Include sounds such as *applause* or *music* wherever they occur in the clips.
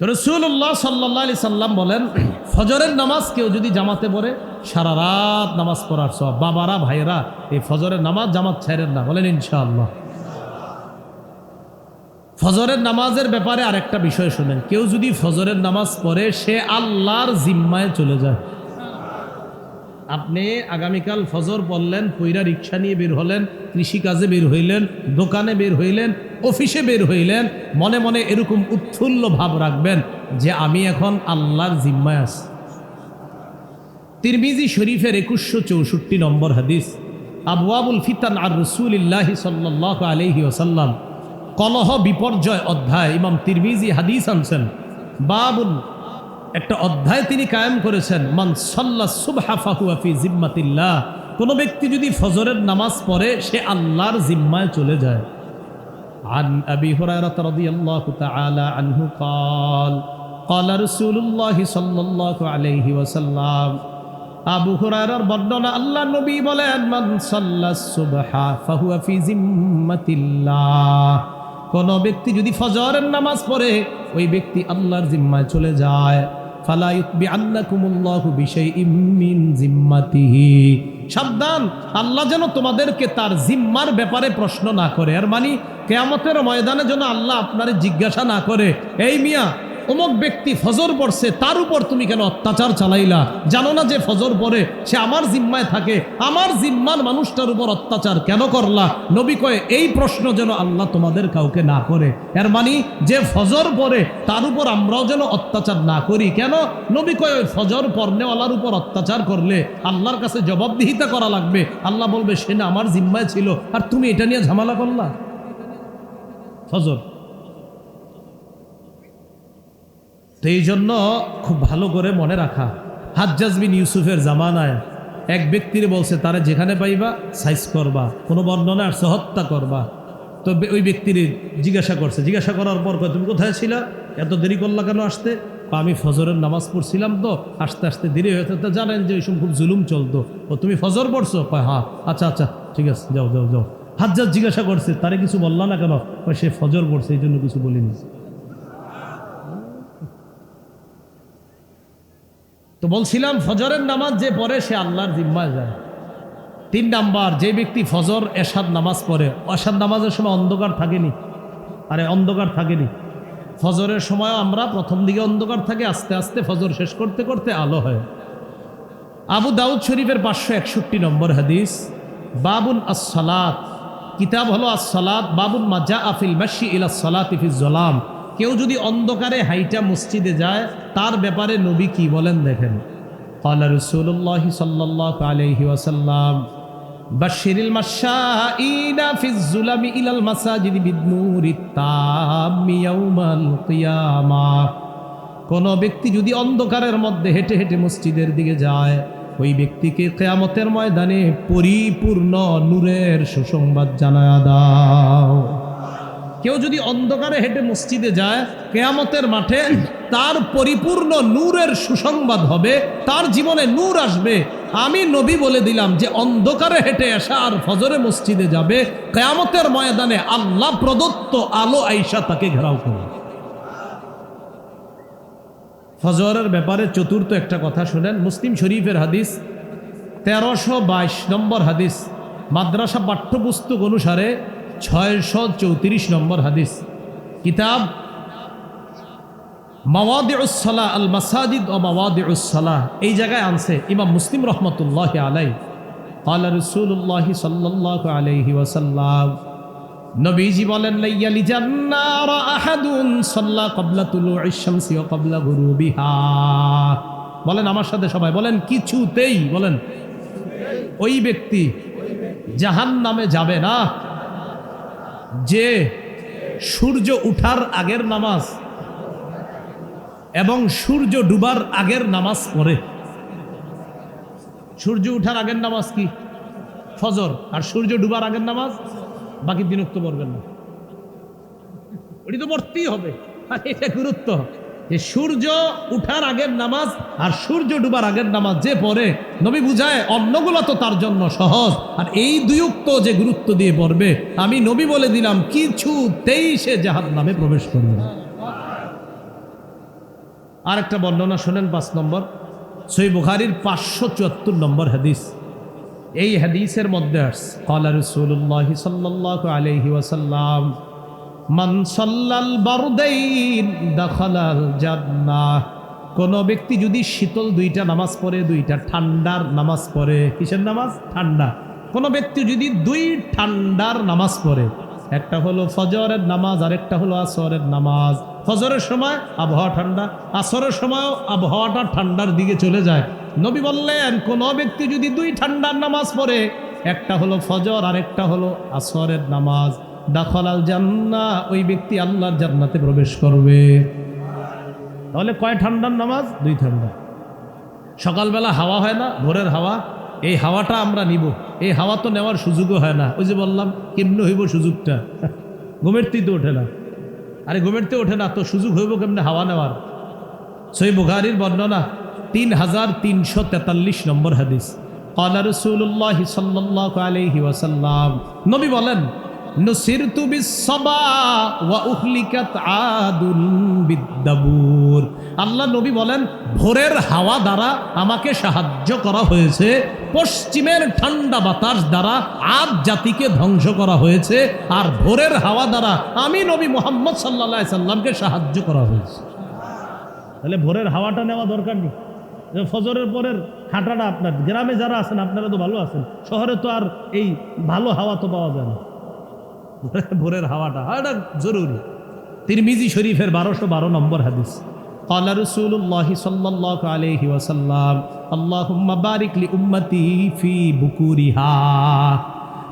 রসুল্লাহ সাল্লাহ আলি সাল্লাম বলেন, ফজরের নামাজ কেউ যদি জামাতে পড়ে, সারা রাত নামাজ পড়ার সব। বাবারা, ভাইয়েরা, এই ফজরের নামাজ জামাত ছেড়েন না। বলেন ইনশাআল্লাহ। ফজরের নামাজের ব্যাপারে আরেকটা বিষয় শুনেন। কেউ যদি ফজরের নামাজ পড়ে, সে আল্লাহর জিম্মায় চলে যায়। আপনি আগামীকাল ফজর পড়লেন পৈরা রিক্সা নিয়ে বের হলেন, কৃষিকাজে বের হইলেন, দোকানে বের হইলেন অফিসে বের হইলেন, মনে মনে এরকম উৎফুল্ল ভাব রাখবেন যে আমি এখন আল্লাহর জিম্মায় আছি। তিরমিজি শরীফের একুশশো চৌষট্টি নম্বর হাদিস আবুয়াবুল ফিতান আর রসুলিল্লাহি সাল্লাহ আলহি ওসাল্লাম কলহ বিপর্যয় অধ্যায়, ইমাম তিরমিজি হাদিস আনছেন। বাবুল, একটা অধ্যায় তিনি কায়েম করেছেন, মান সাল্লা সুবহা ফাহুয়াফি জিম্মাতিল্লাহ, কোনো ব্যক্তি যদি ফজরের নামাজ পড়ে, সে আল্লাহর জিম্মায় চলে যায়। عن أبي هريرة رضي الله تعالى عنه قال قال رسول الله صلى الله عليه وسلم আবু হুরায়রার বর্ণনা আল্লাহ নবী বলেন মান সাল্লাস সুবহা ফাহুয়া ফি জিম্মাতিল্লাহ কোন ব্যক্তি যদি ফজরের নামাজ পড়ে ওই ব্যক্তি আল্লাহর জিম্মায় চলে যায় সাবধান, আল্লাহ যেন তোমাদেরকে তার জিম্মার ব্যাপারে প্রশ্ন না করে। আর মানে কেয়ামতের ময়দানে যেন আল্লাহ আপনার জিজ্ঞাসা না করে। এই মিয়া অমুক ব্যক্তি ফজর পড়ছে, তার উপর তুমি কেন অত্যাচার চালাইলা? জানো না যে ফজর পড়ে, সে আমার জিম্মায় থাকে। আমার জিম্মার মানুষটার উপর অত্যাচার কেন করলা? নবী কয়ে, এই প্রশ্ন যেন আল্লাহ তোমাদের কাউকে না করে। এর মানে যে ফজর পড়ে, তার উপর আমরাও যেন অত্যাচার না করি। কেন? নবী কয়ে ফজর পড়নেওয়ালার উপর অত্যাচার করলে আল্লাহর কাছে জবাবদিহিতা করা লাগবে। আল্লাহ বলবে, সে না আমার জিম্মায় ছিল। আর তুমি এটা নিয়ে ঝামেলা করলা? ফজর। তো এই জন্য খুব ভালো করে মনে রাখা। হাজ্জাজ বিন ইউসুফের জামানায় এক ব্যক্তির বলছে, তারা যেখানে পাইবা, সাইজ করবা। কোনো বর্ণনা আর হত্যা করবা। তো ওই ব্যক্তির জিজ্ঞাসা করছে। জিজ্ঞাসা করার পর তুমি কোথায় ছিলা? এত দেরি করলা কেন আসতে? আমি ফজরের নামাজ পড়ছিলাম তো। আসতে আসতে দেরি হয়েছে। তো জানেন যে ওই খুব জুলুম চলতো। ও, তুমি ফজর পড়ছো? কয় হ্যাঁ। আচ্ছা আচ্ছা। ঠিক আছে, যাও যাও যাও। হাজ্জাজ জিজ্ঞাসা করছে, তারে কিছু বললা না কেন? সে ফজর পড়ছে, এই জন্য কিছু বলিনি। তো বলছিলাম, ফজরের নামাজ যে পড়ে সে আল্লাহর জিম্মায় যায়। তিন নাম্বার, যে ব্যক্তি ফজর এসাদ নামাজ পড়ে অসাদ নামাজের সময় অন্ধকার থাকেনি। আরে, অন্ধকার থাকেনি। ফজরের সময় আমরা প্রথম দিকে অন্ধকার থাকে, আস্তে আস্তে ফজর শেষ করতে করতে আলো হয়। আবু দাউদ শরীফের পাঁচশো একষট্টি নম্বর হাদিস, বাবুন আসসালাত কিতাব হলো আসসালাত, বাবুন মাজা আফিল মাসি ইলা সালাত ইফিজ জলাম কেউ যদি অন্ধকারে হাইটা মসজিদে যায় তার ব্যাপারে নবী কি বলেন দেখেন قال رسول الله صلى الله عليه وسلم بشر المشائين في الظلم إلى المساجد بالنور التام يوم القيامة কোন ব্যক্তি যদি অন্ধকারের মধ্যে হেঁটে হেঁটে মসজিদের দিকে যায় ওই ব্যক্তিকে কেয়ামতের ময়দানে পরিপূর্ণ নূরের সুসংবাদ জানায় দাও কেউ যদি অন্ধকারে হেঁটে মসজিদে যায়, কেয়ামতের মাঠে তার পরিপূর্ণ নূরের সুসংবাদ হবে, তার জীবনে নূর আসবে। আমি নবী বলে দিলাম যে, অন্ধকারে হেঁটে আসা আর ফজরে মসজিদে যাবে, কেয়ামতের ময়দানে আল্লাহ প্রদত্ত আলো আইসা তাকে ঘেরাও করবে। ফজরের ব্যাপারে চতুর্থ একটা কথা শুনেন, মুসলিম শরীফের হাদিস, তেরোশো বাইশ নম্বর হাদিস, মাদ্রাসা পাঠ্যপুস্তক অনুসারে ছয়শো চৌত্রিশ নম্বর হাদিস কিতাব মাওয়াদি উসলা আল মাসাজিদ ও মাওয়াদি উসলা এই জায়গায় আনছে ইমাম মুসলিম রহমতুল্লাহ আলাই قال رسول الله صلى الله عليه وسلم নবীজি বলেন লাইয়ালি জান্নার আহাদুন সাল্লা ক্বাবলা তুলুইশ শামসি ওয়া ক্বাবলা গুরুবিহা বলেন আমার সাথে সবাই বলেন কিছুতেই বলেন ওই ব্যক্তি জাহান নামে যাবে না যে সূর্য উঠার আগের নামাজ এবং সূর্য ডুবার আগের নামাজ পড়ে। সূর্য উঠার আগের নামাজ কি? ফজর। আর সূর্য ডুবার আগের নামাজ বাকি দিনক্ত পড়বেন না ওটি তো পড়তেই হবে। আর, এটা গুরুত্ব। যে সূর্য উঠার আগের নামাজ আর সূর্য ডুবার আগের নামাজ যে পড়ে, নবী বুঝায় অন্যগুলো তো তার জন্য সহজ। আর এই দুয়ুক্ত যে গুরুত্ব দিয়ে পড়বে, আমি নবী বলে দিলাম কিছু তেইশে জাহাদ নামে প্রবেশ করবে না। আরেকটা বর্ণনা শোনেন পাঁচ নম্বর। সই বুখারির পাঁচশো চুয়াত্তর নম্বর হাদিস। এই হাদিসের মধ্যে আস কলা রসুল্লাহ সাল্লাহ আলহি মান সাল্লাল বারদাইন জান্নাহ। কোন ব্যক্তি যদি শীতল দুইটা নামাজ পড়ে, দুইটা ঠান্ডার নামাজ পড়ে, কিসের নামাজ? ঠান্ডা। কোন ব্যক্তি যদি দুই ঠান্ডার নামাজ পড়ে, একটা হলো ফজরের নামাজ আর একটা হলো আসরের নামাজ। ফজরের সময় আবহাওয়া ঠান্ডা, আসরের সময়ও আবহাওয়াটা ঠান্ডার দিকে চলে যায়। নবী বললেন, কোন ব্যক্তি যদি দুই ঠান্ডার নামাজ পড়ে, একটা হলো ফজর আর একটা হলো আসরের নামাজ। দাখলাল জান্না ওই ব্যক্তি আল্লাহর জান্নাতে প্রবেশ করবে। তাহলে কয় ঠান্ডার নামাজ? দুই ঠান্ডা। সকালবেলা হাওয়া হয় না, ভোরের হাওয়া? এই হাওয়াটা আমরা নিব। এই হাওয়া তো নেওয়ার সুযোগও হয় না। ওই যে বললাম, কেমনে হইব সুযোগটা? *laughs* ঘুমের তো ওঠে না। আরে ঘুমের তো ওঠে না, তো সুযোগ হইব কেমনে হাওয়া নেওয়ার? সই বুখারির বর্ণনা, তিন হাজার তিনশো তেতাল্লিশ নম্বর হাদিস। আল্লাহ রসুল্লাহ সাল্লাহ আলহি ওয়াসাল্লাম। নবী বলেন নুসিরতু বিসসাবা ওয়া উহলিকাত আদুন বিদ্দাবুর। আল্লাহ নবী বলেন, ভোরের হাওয়া দ্বারা আমাকে সাহায্য করা হয়েছে, পশ্চিমের ঠান্ডা বাতাস দ্বারা আদ জাতিকে ধ্বংস করা হয়েছে, আর ভোরের হাওয়া দ্বারা আমি নবী মোহাম্মদ সাল্লাহ সাল্লামকে সাহায্য করা হয়েছে। তাহলে ভোরের হাওয়াটা নেওয়া দরকার নেই। ফজরের পরের হাঁটাটা আপনার, গ্রামে যারা আছেন, আপনারা তো ভালো আছেন, শহরে তো আর এই ভালো হাওয়া তো পাওয়া যায় না। *laughs* ভোরের হাওয়াটা হাওয়াটা জরুরি তিরমিজি শরীফের বারোশো বারো নম্বর হাদিস قال رسول الله صلى الله عليه وسلم اللهم بارك لأمتي في بكورها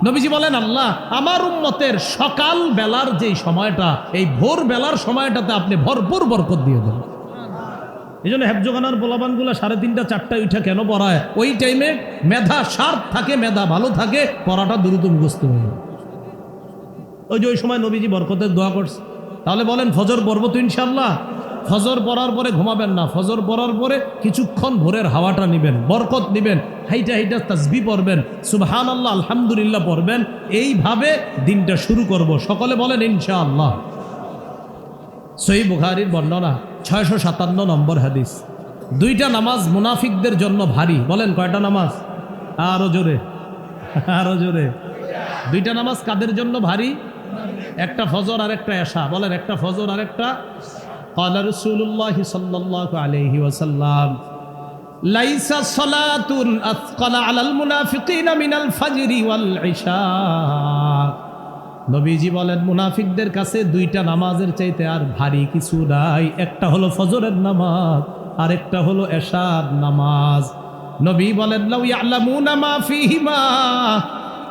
নবীজি বলেন আল্লাহ আমার উম্মতের সকাল বেলার যে সময়টা এই ভোর বেলার সময়টাতে আপনি ভরপুর বরকত দিয়ে দেন এই জন্য হেফজোখানার পোলাবানগুলো সাড়ে তিনটা চারটা উঠা কেন পড়ায় ওই টাইমে মেধা শার্প থাকে মেধা ভালো থাকে পড়াটা দ্রুত মুখস্থ হয়ে যায়। ওই যে ওই সময় নবীজি বরকতের দোয়া করছে। তাহলে বলেন, ফজর পড়ব তো ইনশাল্লাহ ফজর পড়ার পরে ঘুমাবেন না। ফজর পড়ার পরে কিছুক্ষণ ভোরের হাওয়াটা নেবেন, বরকত নেবেন, হাইটা হাইটা তাসবি পড়বেন সুবহান আল্লাহ আলহামদুলিল্লাহ পড়বেন। এইভাবে দিনটা শুরু করব। সকলে বলেন, ইনশাআল্লাহ। সই বুখারির বর্ণনা, ছয়শো সাতান্ন নম্বর হাদিস। দুইটা নামাজ মুনাফিকদের জন্য ভারী। বলেন, কয়টা নামাজ? আরও জোরে আরও জোরে। দুইটা নামাজ কাদের জন্য ভারী? একটা ফজর আর একটা এশা বলেন একটা ফজর আর একটা قال رسول الله صلى الله عليه وسلم ليس صلاة أثقل على المنافقين من الفجر والعشاء নবীজি বলেন মুনাফিকদের কাছে দুইটা নামাজের চাইতে আর ভারী কিছু নাই একটা হলো ফজরের নামাজ আর একটা হলো এশার নামাজ নবী বলেন লাউ ইয়ালামুনা মা ফীহিমা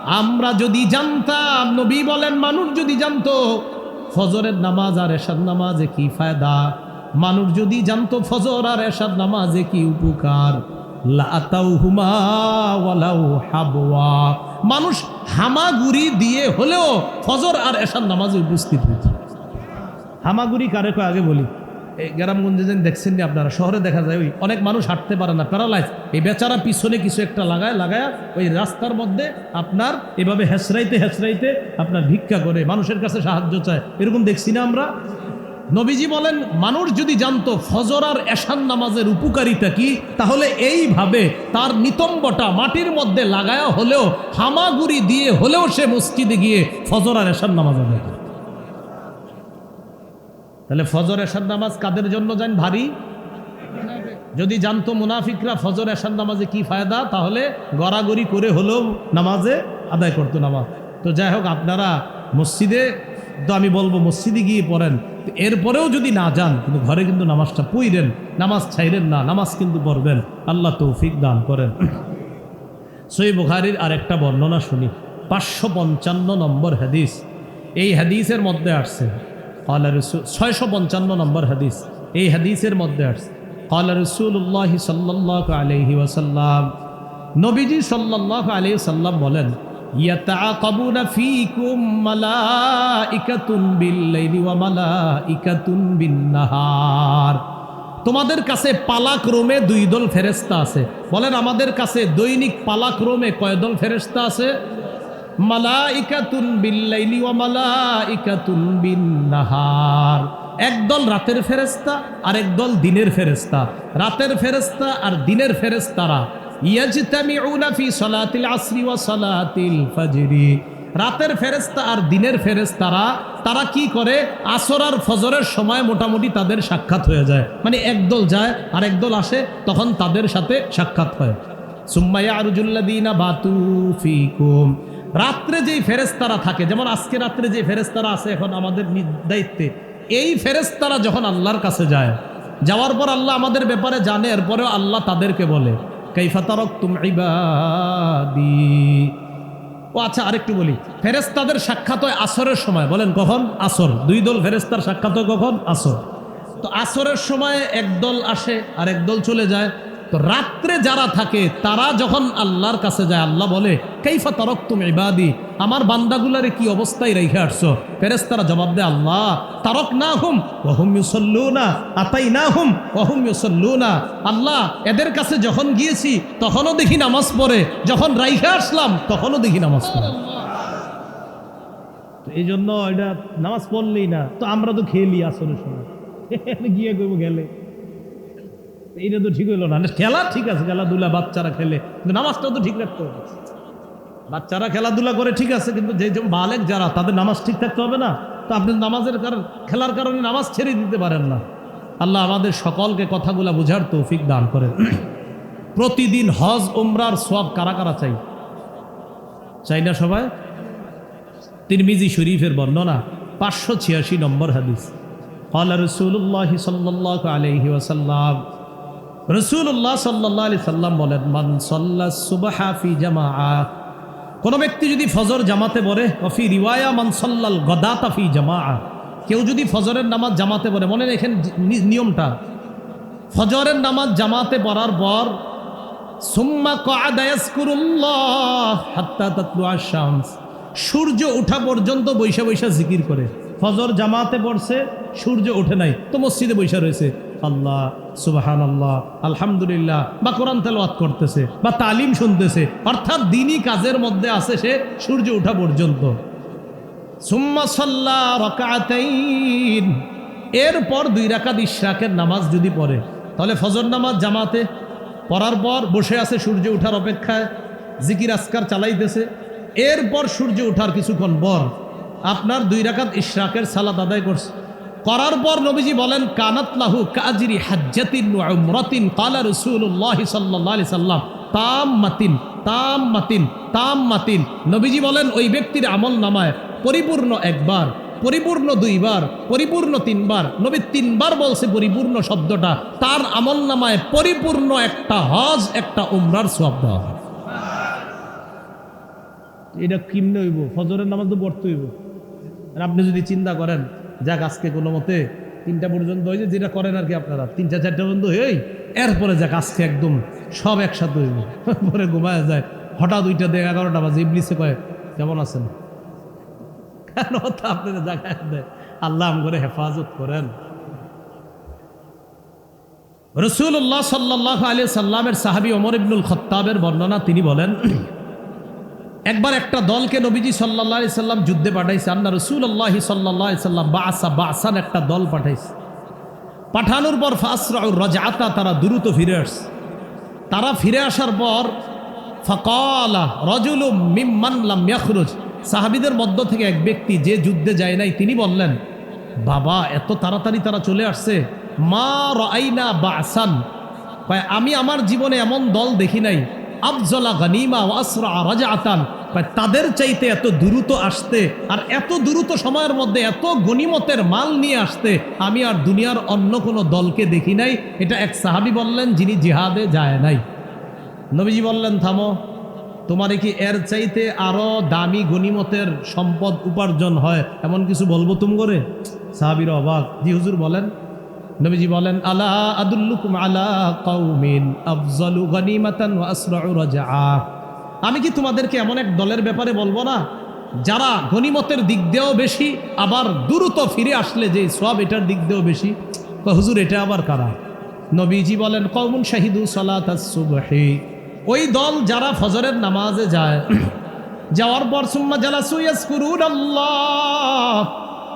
আমরা যদি জানতাম, নবী বলেন, মানুষ যদি জানতো, ফজরের নামাজ আর এশার নামাজে কি ফায়দা? মানুষ যদি জানতো, ফজর আর এশার নামাজে কি উপকার? মানুষ হামাগুড়ি দিয়ে হলেও ফজর আর এশার নামাজে উপস্থিত হয়েছে। হামাগুড়ি কারে আগে বলি। এই গ্রামগঞ্জে যেন দেখছেন আপনারা, শহরে দেখা যায় ওই অনেক মানুষ হাঁটতে পারে না প্যারালাইজ এই বেচারা পিছনে কিছু একটা লাগায় লাগায় ওই রাস্তার মধ্যে আপনার এভাবে হেসরাইতে হেসরাইতে আপনার ভিক্ষা করে, মানুষের কাছে সাহায্য চায়। এরকম দেখছি না আমরা। নবীজি বলেন, মানুষ যদি জানতো ফজর আর এশান নামাজের উপকারিতা কি, তাহলে এইভাবে তার নিতম্বটা মাটির মধ্যে লাগায়া হলেও, হামাগুড়ি দিয়ে হলেও সে মসজিদে গিয়ে ফজর আর এশান নামাজ আদায় তাহলে ফজর, এশার নামাজ কাদের জন্য যান ভারী? যদি জানতো মুনাফিকরা ফজর, এশার নামাজে কি ফায়দা, তাহলে গড়াগড়ি করে হলেও নামাজে আদায় করতো নামাজ। তো যাই হোক, আপনারা মসজিদে, তো আমি বলব মসজিদে গিয়ে পড়েন। এরপরেও যদি না যান, কিন্তু ঘরে কিন্তু নামাজটা পইরেন, নামাজ ছাইরেন না, নামাজ কিন্তু পড়বেন। আল্লাহ তৌফিক দান করেন। সই বুখারির আরেকটা বর্ণনা শুনি। পাঁচশো পঞ্চান্ন নম্বর হাদিস। এই হাদিসের মধ্যে আসছে ছয়শো পঞ্চান্ন নম্বর হাদিস। এই হাদিসের মধ্যে আসছে। কলা রসুল্লাহ সাল্লাহ আলহি ওয়াসাল্লাম, নবীজি সাল্লাহ আলহি সাল্লাম বলেন ইয়াতাকাবুনা ফীকুম মালাইকাতুন বিল্লাইলি ওয়া মালাইকাতুন বিন্নাহার। তোমাদের কাছে পালাক্রমে দুই দল ফেরেস্তা আছে। বলেন, আমাদের কাছে দৈনিক পালাক্রমে কয় দল ফেরেস্তা আছে? মালাইকাতুন বিল্লাইলি ওয়া মালাইকাতুন বিন নাহার একদল রাতের ফেরেস্তা আর একদল দিনের ফেরেস্তা রাতের ফেরেস্তা আর দিনের ফেরেস্তারা ইয়াজতামিউনা ফি সলাতিল আসরি ওয়া রাতের ফেরেস্তা আর দিনের ফেরেস্তারা তারা কি করে? আসর আর ফজরের সময় মোটামুটি তাদের সাক্ষাৎ হয়ে যায়। মানে একদল যায় আর একদল আসে, তখন তাদের সাথে সাক্ষাৎ হয়। সুম্মাইয়া আরুজুল্লাদিনা বাতু ফিকুম। রাত্রে যেই ফেরেস্তারা থাকে, যেমন আজকে রাত্রে যে ফেরেস্তারা আছে, এখন আমাদের দায়িত্বে। এই ফেরেস্তারা যখন আল্লাহর কাছে যায়, যাওয়ার পর আল্লাহ আমাদের ব্যাপারে জানে, এরপরেও আল্লাহ তাদেরকে বলে কৈফাতারক তুম ও আচ্ছা আরেকটু বলি ফেরেস্তাদের সাক্ষাৎ হয় আসরের সময়। বলেন, কখন? আসর। দুই দল ফেরেস্তার সাক্ষাৎ হয় কখন? আসর। তো আসরের সময় একদল আসে আর একদল চলে যায়। তো রাত্রে যারা থাকে, তারা যখন আল্লাহর কাছে যায়, আল্লাহ বলে, কেইফা তরক তুমি ইবাদি? আমার বান্দাগুলারে কি অবস্থায় রেখে আসছো? ফেরেস্তারা জবাব দেয়, আল্লাহ তারক না হুম ওহুম না আতাই না হুম ওহুম না আল্লাহ, এদের কাছে যখন গিয়েছি, তখনও দেখি নামাজ পড়ে। যখন রাইখে আসলাম, তখনও দেখি নামাজ পড়ে। এই জন্য এটা নামাজ পড়লেই না, তো আমরা তো খেলি আসলে সময়। *laughs* গিয়ে গেলে। এইটা তো ঠিক হইলো না খেলা ঠিক আছে খেলাধুলা বাচ্চারা খেলে কিন্তু নামাজটাও তো ঠিক রাখতে হবে বাচ্চারা খেলাধুলা করে ঠিক আছে কিন্তু যে যে বালেক যারা তাদের নামাজ ঠিক থাকতে হবে না তো আপনি নামাজের কারণ খেলার কারণে নামাজ ছেড়ে দিতে পারেন না আল্লাহ আমাদের সকলকে কথাগুলা বোঝার তৌফিক দান করেন *clears throat* প্রতিদিন হজ উমরার সব কারা কারা চাই চাই না সবাই তিরমিজি শরীফের বর্ণনা পাঁচশো ছিয়াশি নম্বর হাদিস قال رسول الله صلى الله عليه وسلم রসুল্লাহ সাল্লাহ আলি সাল্লাম বলেন, মান সাল্লা সুবাহা ফি জামা কোনো ব্যক্তি যদি ফজর জামাতে পড়ে, অফি রিওয়ায়া, মান সাল্লাল গদাতা ফি জামা কেউ যদি ফজরের নামাজ জামাতে পড়ে, মনে রেখেন নিয়মটা, ফজরের নামাজ জামাতে পড়ার পর, সুম্মা আশ-শামস সূর্য ওঠা পর্যন্ত বৈশা বৈশা জিকির করে, ফজর জামাতে পড়ছে, সূর্য ওঠে নাই, তো মসজিদে বৈশা রয়েছে। আল্লাহ সুবাহান আল্লাহ আলহামদুলিল্লাহ, বা কোরআন তেলাওয়াত করতেছে, বা তালিম শুনতেছে, অর্থাৎ দিনই কাজের মধ্যে আছে সে সূর্য ওঠা পর্যন্ত। এরপর দুই রাকাত ইশরাকের নামাজ যদি পড়ে, তাহলে ফজর নামাজ জামাতে, পড়ার পর বসে আছে সূর্য ওঠার অপেক্ষায়, জিকির আসকার চালাইতেছে, এরপর সূর্য ওঠার কিছুক্ষণ পর আপনার দুই রাকাত ইশরাকের সালাত আদায় করছে। করার পর নবীজি বলেন, কানাত লাহু কাজরি হাজ্জাতিন উমরাতিন কালা রাসূলুল্লাহ সাল্লাল্লাহু আলাইহি সাল্লাম তাম মাতিন তাম মাতিন তাম মাতিন নবীজি বলেন, ওই ব্যক্তির আমল নামায় পরিপূর্ণ একবার, পরিপূর্ণ দুইবার, পরিপূর্ণ তিনবার নবী তিনবার বলছে পরিপূর্ণ শব্দটা, তার আমল নামায় পরিপূর্ণ একটা হজ, একটা উমরার দেওয়া এটা কিমনে হইব, ফজরের নামাজ তো পড়তে হইব। আর আপনি যদি চিন্তা করেন যাক, আজকে কোনো মতে তিনটা পর্যন্ত হয়েছে যেটা করেন আর কি আপনারা। তিনটা, চারটা পর্যন্ত হয়েই এরপরে যাক, আজকে একদম সব একসাথে হইব। পরে ঘুমায় যায়। হঠাৎ দুইটা দেয় এগারোটা বাজে, ইবলিসে কয়, কেমন আছেন? কেন তা আপনারা জায়গায় দেয়? আল্লাহ করে হেফাজত করেন। রসুল্লাহ সাল্লাহ আলী সাল্লামের সাহাবি ওমর ইবনুল খত্তাবের বর্ণনা তিনি বলেন একবার একটা দলকে নবীজি সাল্লাহ আলি সাল্লাম যুদ্ধে পাঠাইছে, আন্না রসুল্লাহি সাল্লাহ সাল্লাম বা আসা বা আসান একটা দল পাঠাইছে। পাঠানোর পর ফাসরা রজাতা তারা দ্রুত ফিরে আসছে। তারা ফিরে আসার পর ফকালা রজুলুম মিম্মানলাম ইয়াখরুজ। সাহাবিদের মধ্য থেকে এক ব্যক্তি যে যুদ্ধে যায় নাই, তিনি বললেন, বাবা, এত তাড়াতাড়ি তারা চলে আসছে। মা রাইনা বা আসান আমি আমার জীবনে এমন দল দেখি নাই। আফজলা গানিমা ওয়াসরা রাজাতান কয় তাদের চাইতে এত দ্রুত আসতে আর এত দ্রুত সময়ের মধ্যে এত গনিমতের মাল নিয়ে আসতে আমি আর দুনিয়ার অন্য কোনো দলকে দেখি নাই। এটা এক সাহাবি বললেন, যিনি জিহাদে যায় নাই। নবীজি বললেন, থামো, তোমার কি এর চাইতে আরও দামি গনিমতের সম্পদ উপার্জন হয়? এমন কিছু বলব তুম করে সাহাবির অবাক। জি, হুজুর বলেন নবীজি বলেন, আলা আদুল্লুকুম আলা কৌমিন আফজলু গনিমাতান ওয়া আসরাউ রাজআ। আমি কি তোমাদেরকে এমন এক দলের ব্যাপারে বলব না? যারা গনিমতের দিক দিয়েও বেশি, আবার দ্রুত ফিরে আসলে যে সব এটার দিক দিয়েও বেশি। হুজুর, এটা আবার কারা? নবীজি বলেন কৌমুন শাহিদু সালাত সুবহি ওই দল যারা ফজরের নামাজে যায়, যাওয়ার পর, সুম্মা জালাসু ইয়াজকুরুন আল্লাহ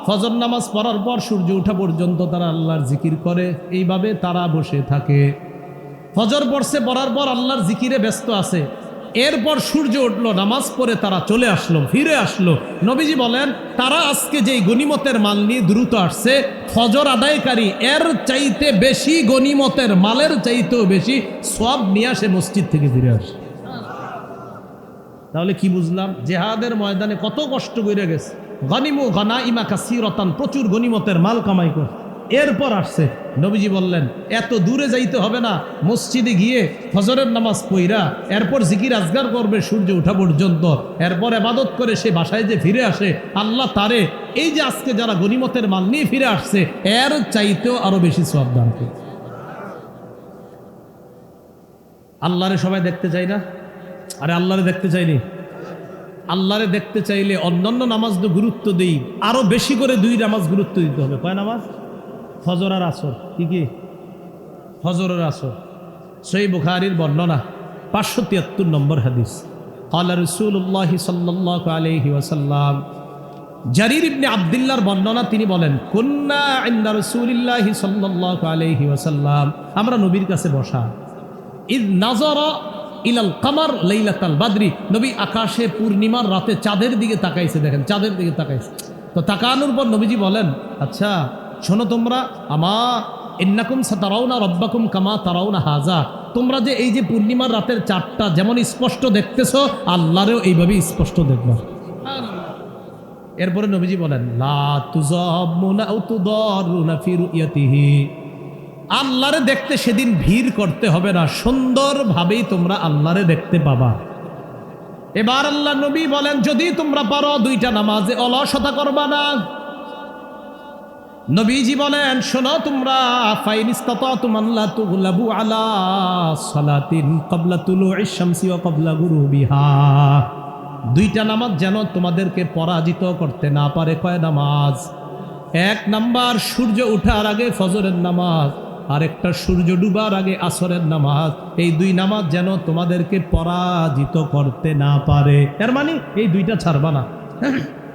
ফজর নামাজ পড়ার পর সূর্য ওঠা পর্যন্ত তারা আল্লাহর জিকির করে। এইভাবে তারা বসে থাকে। ফজর পড়ছে, পড়ার পর আল্লাহর জিকিরে ব্যস্ত আছে। এরপর সূর্য উঠল, নামাজ পড়ে তারা চলে আসলো, ফিরে আসলো। নবীজি বলেন, তারা আজকে যেই গনিমতের মাল নিয়ে দ্রুত আসছে, ফজর আদায়কারী এর চাইতে বেশি গনিমতের, মালের চাইতেও বেশি সব নিয়ে আসে মসজিদ থেকে ফিরে আসে। তাহলে কি বুঝলাম? জেহাদের ময়দানে কত কষ্ট করে গেছে। গনিমু গনা ইমা কাসিরতান, প্রচুর গনিমতের মাল কামাই করে। এরপর আসছে, নবীজি বললেন, এত দূরে যাইতে হবে না, মসজিদে গিয়ে ফজরের নামাজ পইরা এরপর জিকির আজগার করবে সূর্য ওঠা পর্যন্ত। এরপর এবাদত করে সে বাসায় যে ফিরে আসে, আল্লাহ তারে, এই যে আজকে যারা গনিমতের মাল নিয়ে ফিরে আসছে, এর চাইতেও আরও বেশি সব দান আল্লাহরে সবাই দেখতে চাই না? আরে আল্লাহরে দেখতে চাইনি? আল্লাহরে দেখতে চাইলে অন্যান্য নামাজ তো গুরুত্ব দেই, আরও বেশি করে দুই নামাজ গুরুত্ব দিতে হবে। কয় নামাজ? ফজর আর আসর। কি কি? ফজর আর আসর। সই বুখারির বর্ণনা পাঁচশো তিয়াত্তর নম্বর হাদিস। আল্লাহ রসুল্লাহ সাল্লাহ আলহি ওয়াসাল্লাম, জারির ইবনে আবদুল্লাহর বর্ণনা তিনি বলেন কন্যা ইন্দা রসুলিল্লাহ সাল্লাহ আলহি ওয়াসাল্লাম। আমরা নবীর কাছে বসা। ইদ নাজর ইলাল কামার লাইলাতাল বাদরি। নবী আকাশে পূর্ণিমার রাতে চাঁদের দিকে তাকাইছে, দেখেন, চাঁদের দিকে তাকাইছে। তো তাকানোর পর নবীজি বলেন আচ্ছা শোনো তোমরা, আমা ইন্নাকুম সাতারাউনা রব্বাকুম কামা তারাউনা হাজা। তোমরা যে এই যে পূর্ণিমার রাতের চারটা যেমন স্পষ্ট দেখতেছো, আল্লাহরেও এইভাবে স্পষ্ট দেখবা। এরপরে নবীজি বলেন, লা আও তুদারুনা ফি রুয়াতিহি আল্লাহরে দেখতে সেদিন ভিড় করতে হবে না, সুন্দরভাবেই তোমরা আল্লাহরে দেখতে পাবা। এবার আল্লাহ নবী বলেন, যদি তোমরা পারো দুইটা নামাজে অলসতা করবা না। নবীজি বলেন, শোনো তোমরা দুইটা নামাজ যেন তোমাদেরকে পরাজিত করতে না পারে, কয় নামাজ? এক নাম্বার, সূর্য ওঠার আগে ফজরের নামাজ। আরেকটা সূর্য ডুবার আগে আসরের নামাজ। এই দুই নামাজ যেন তোমাদেরকে পরাজিত করতে না পারে। এর মানে এই দুইটা ছাড়বা না।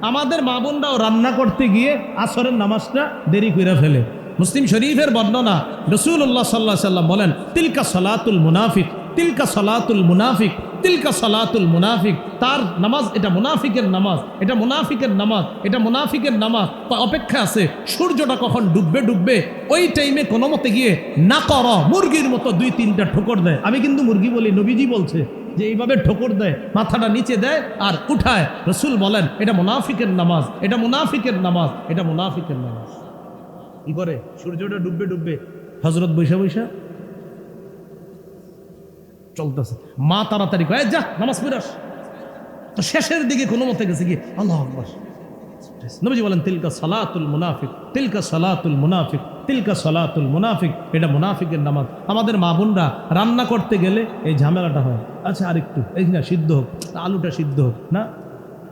আমাদের মা বোনরাও রান্না করতে গিয়ে আসরের নামাজটা দেরি করে ফেলে। মুসলিম শরীফের বর্ণনা রসুল্লাহ সাল্লাহ সাল্লাম বলেন, তিলকা সলাতুল মুনাফিক, তিলকা সলাতুল মুনাফিক। তিলকা সলাতুল মুনাফিক, তার নামাজ, এটা মুনাফিকের নামাজ, এটা মুনাফিকের নামাজ, এটা মুনাফিকের নামাজ তা অপেক্ষা আছে, সূর্যটা কখন ডুববে ডুববে, ওই টাইমে কোনো মতে গিয়ে না কর মুরগির মতো দুই তিনটা ঠোকর দেয়। আমি কিন্তু মুরগি বলি, নবীজি বলছে যে এইভাবে ঠোকর দেয়, মাথাটা নিচে দেয় আর উঠায়। রসুল বলেন, এটা মুনাফিকের নামাজ, এটা মুনাফিকের নামাজ, এটা মুনাফিকের নামাজ। কি করে? সূর্যটা ডুববে ডুববে। হজরত বৈশা বৈশা চলতেছে। মা তাড়াতাড়ি কয়ে যা, নামাজ পড়াস তো শেষের দিকে কোনো মতে গেছে কি, আল্লাহ আকবর। নবীজি বলেন, তিলকা সালাতুল মুনাফিক, তিলকা সালাতুল মুনাফিক, তিলকা সালাতুল মুনাফিক, এটা মুনাফিকের নামাজ। আমাদের মা বোনরা রান্না করতে গেলে এই ঝামেলাটা হয়। আচ্ছা আরেকটু এই না সিদ্ধ হোক, আলুটা সিদ্ধ হোক, না?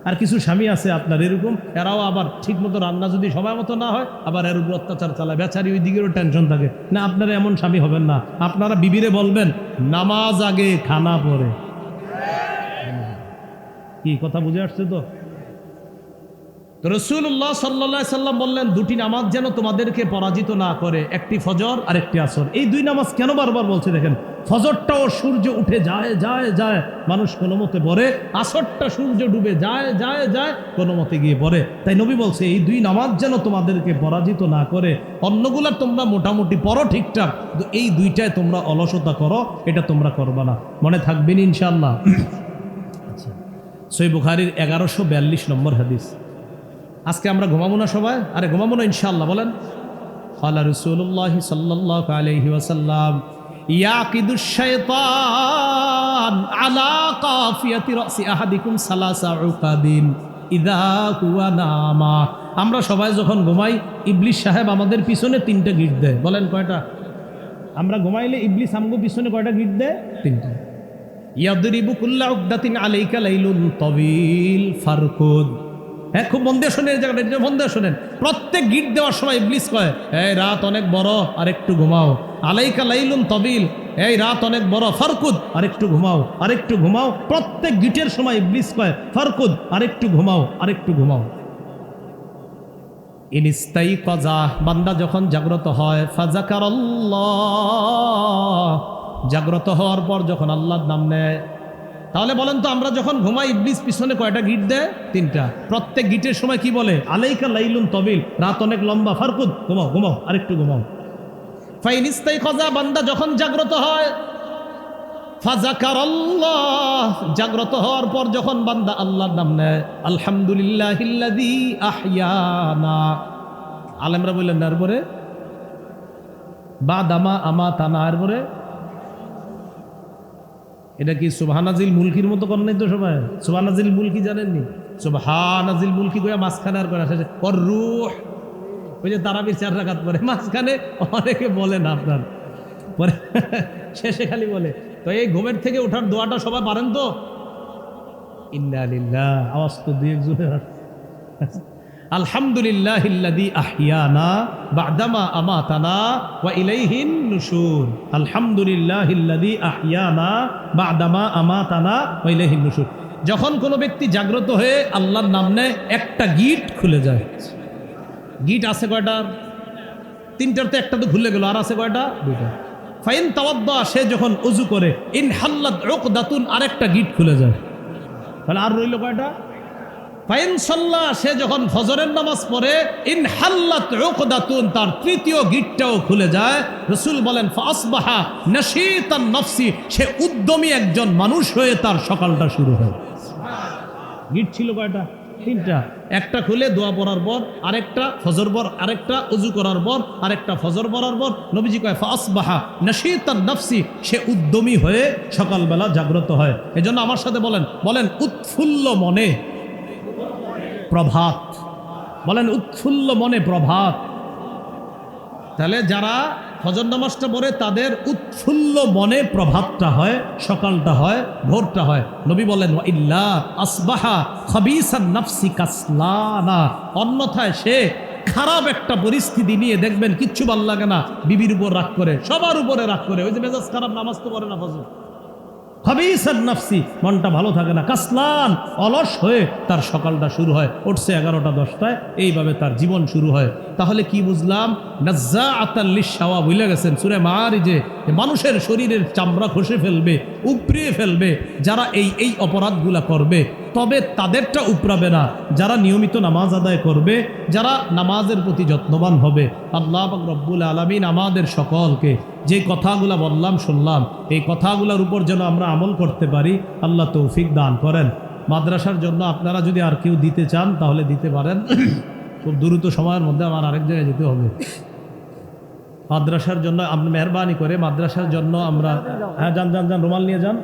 আর কিছু স্বামী আছে আপনার এরকম, এরাও আবার ঠিক মতো রান্না যদি সময় মতো না হয়, আবার এর উপর অত্যাচার চালায়। বেচারি ওই দিকেরও টেনশন থাকে। না, আপনারা এমন স্বামী হবেন না। আপনারা বিবিরে বলবেন, নামাজ আগে খানা পরে কি, কথা বুঝে আসছে তো? তো রসুল্লাহ সাল্লা সাল্লাম বললেন, দুটি নামাজ যেন তোমাদেরকে পরাজিত না করে, একটি ফজর আর একটি আসর। এই দুই নামাজ কেন বারবার বলছে দেখেন? ফজরটাও সূর্য উঠে যায় যায় যায়, মানুষ কোনো মতে পড়ে আসরটা সূর্য ডুবে যায় যায় যায়, কোনো মতে গিয়ে পড়ে তাই নবী বলছে, এই দুই নামাজ যেন তোমাদেরকে পরাজিত না করে, অন্যগুলা তোমরা মোটামুটি পড়ো ঠিকঠাক, কিন্তু এই দুইটায় তোমরা অলসতা করো, এটা তোমরা করবা না। মনে থাকবেন ইনশাল্লাহ আচ্ছা। সই বুখারির এগারোশো বিয়াল্লিশ নম্বর হাদিস। আজকে আমরা ঘুমাবো না সবাই? আরে ঘুমাবো না ইনশাল্লাহ বলেন। আল্লাহ রসুল্লাহ সাল্লাহ আলহি ওয়াসাল্লাম ইয়াকিদু শাইতান আলা কাফিয়াতি রাসি আহাদিকুম সালাসা উকাদিন ইদা হুয়া আমরা সবাই যখন ঘুমাই, ইবলিস সাহেব আমাদের পিছনে তিনটা গিট দেয়। বলেন কয়টা? আমরা ঘুমাইলে ইবলিস আমগো পিছনে কয়টা গিট দেয়? তিনটা। ইয়াদরিবু কুল্লা উকদাতিন আলাইকা লাইলুন তবিল ফারকুদ। হ্যাঁ খুব মন দিয়ে শোনেন জায়গাটা, মন দিয়ে শোনেন। প্রত্যেক গিট দেওয়ার সময় ইবলিস কয়, এই রাত অনেক বড় আর একটু ঘুমাও। আলাইকা লাইলুন তবিল, এই রাত অনেক বড়, ফারকুদ আর একটু ঘুমাও আর একটু ঘুমাও। প্রত্যেক গিটের সময় ইবলিস কয়, ফারকুদ আর একটু ঘুমাও আর একটু ঘুমাও। ইনিস্তাই কজা বান্দা যখন জাগ্রত হয় ফাজাকার জাগ্রত হওয়ার পর যখন আল্লাহর নাম নেয় তাহলে বলেন তো, আমরা যখন ঘুমাই, ইবলিস পিছনে কয়টা গিট দেয়? তিনটা। প্রত্যেক গিটের সময় কি বলে? আলাইকা লাইলুন তবিল। রাত অনেক লম্বা। ফারকুদ, ঘুমাও ঘুমাও, আরেকটু ঘুমাও। ফাইনিস্তাই খজা বান্দা যখন জাগ্রত হয় আল্লাহ জাগ্রত হওয়ার পর যখন বান্দা আল্লাহর নাম নেয় আলহামদুলিল্লাহ আহিয়ানা। আলেমরা বললেন, না, এরপরে? বা দামা আমা তানা, এরপরে? এটা কি সুবহানাজিল মুলকির মতো করেন নাই তো সবাই? সুবহানাজিল মুলকি জানেননি? সুবহানাজিল মুলকি করে মাঝখানে আর করে শেষে ওর রুহ। ওই যে তারাবির চার রাখাত পরে, মাঝখানে অনেকে বলে না আপনার। পরে *laughs* শেষে খালি বলে। তো এই ঘুমের থেকে ওঠার দোয়াটা সবাই পারেন তো? ইন্না আওয়াজ তো দুই একজনের আলহামদুলিল্লাহ বা'দামা আমাতানা ইলাইহিন আলহামদুলিল্লাহ বা'দামা আমাতানা যখন কোনো ব্যক্তি জাগ্রত হয়ে আল্লাহর নাম নেয় একটা গিট খুলে যায়, গিট আছে কয়টা? তিনটার তো একটা তো খুলে গেল, আর আছে কয়টা? দুইটা। ফাইন তাওয়াদ্দা, সে যখন উজু করে, ইন হাল্লাত উকদাতুন আরেকটা গিট খুলে যায়। তাহলে আর রইল কয়টা? ফাইন সাল্লাহ সে যখন ফজরের নামাজ পড়ে ইন হাল্লাত উকদাতুন, তার তৃতীয় গিটটাও খুলে যায়। রসুল বলেন ফাসবাহা নাশীতান নফসি, সে উদ্যমী একজন মানুষ হয়ে তার সকালটা শুরু হয়। গিট ছিল কয়টা? তিনটা। একটা খুলে দোয়া পড়ার পর, আরেকটা ফজর পর, আরেকটা উজু করার পর, আরেকটা ফজর পড়ার পর, নবীজি কয় ফাসবাহা নশীতান নফসি, সে উদ্যমী হয়ে সকালবেলা জাগ্রত হয়। এজন্য আমার সাথে বলেন বলেন, উৎফুল্ল মনে প্রভাত। বলেন, উৎফুল্ল মনে প্রভাত। তাহলে যারা ফজর নামাজটা পড়ে, তাদের উৎফুল্ল মনে প্রভাতটা হয়, সকালটা হয়, ভোরটা হয়। নবী বলেন ইল্লা আসবাহা খবিসান নাফসি কাসলানা। অন্যথায় সে খারাপ একটা পরিস্থিতি নিয়ে দেখবেন কিচ্ছু ভালো লাগে না। বিবির উপর রাগ করে, সবার উপরে রাগ করে। ওই যে মেজাজ খারাপ, নামাজ তো পড়ে না ফজর। খবিসান নাফসি, মনটা ভালো থাকে না, কাসলান, অলস হয়ে তার সকালটা শুরু হয়, উঠছে এগারোটা, দশটায়, এইভাবে তার জীবন শুরু হয়। তাহলে কি বুঝলাম? নাজ্জা আতাল্লিশ সাওয়া বুঝলে গেছেন? সুরে মারি যে মানুষের শরীরের চামড়া খসে ফেলবে, উপড়িয়ে ফেলবে, যারা এই এই অপরাধগুলা করবে, তবে তাদেরটা উপড়াবে না। যারা নিয়মিত নামাজ আদায় করবে, যারা নামাজের প্রতি যত্নবান হবে, আল্লাহ রব্বুল আলমিন আমাদের সকলকে যে কথাগুলা বললাম, শুনলাম, এই কথাগুলোর উপর যেন আমরা আমল করতে পারি, আল্লাহ তৌফিক দান করেন। মাদ্রাসার জন্য আপনারা যদি আর কেউ দিতে চান, তাহলে দিতে পারেন। খুব দ্রুত সময়ের মধ্যে আমার আরেক জায়গায় যেতে হবে। মাদ্রাসার জন্য আপনি মেহরবানি করে মাদ্রাসার জন্য আমরা হ্যাঁ যান যান যান, রুমাল নিয়ে যান।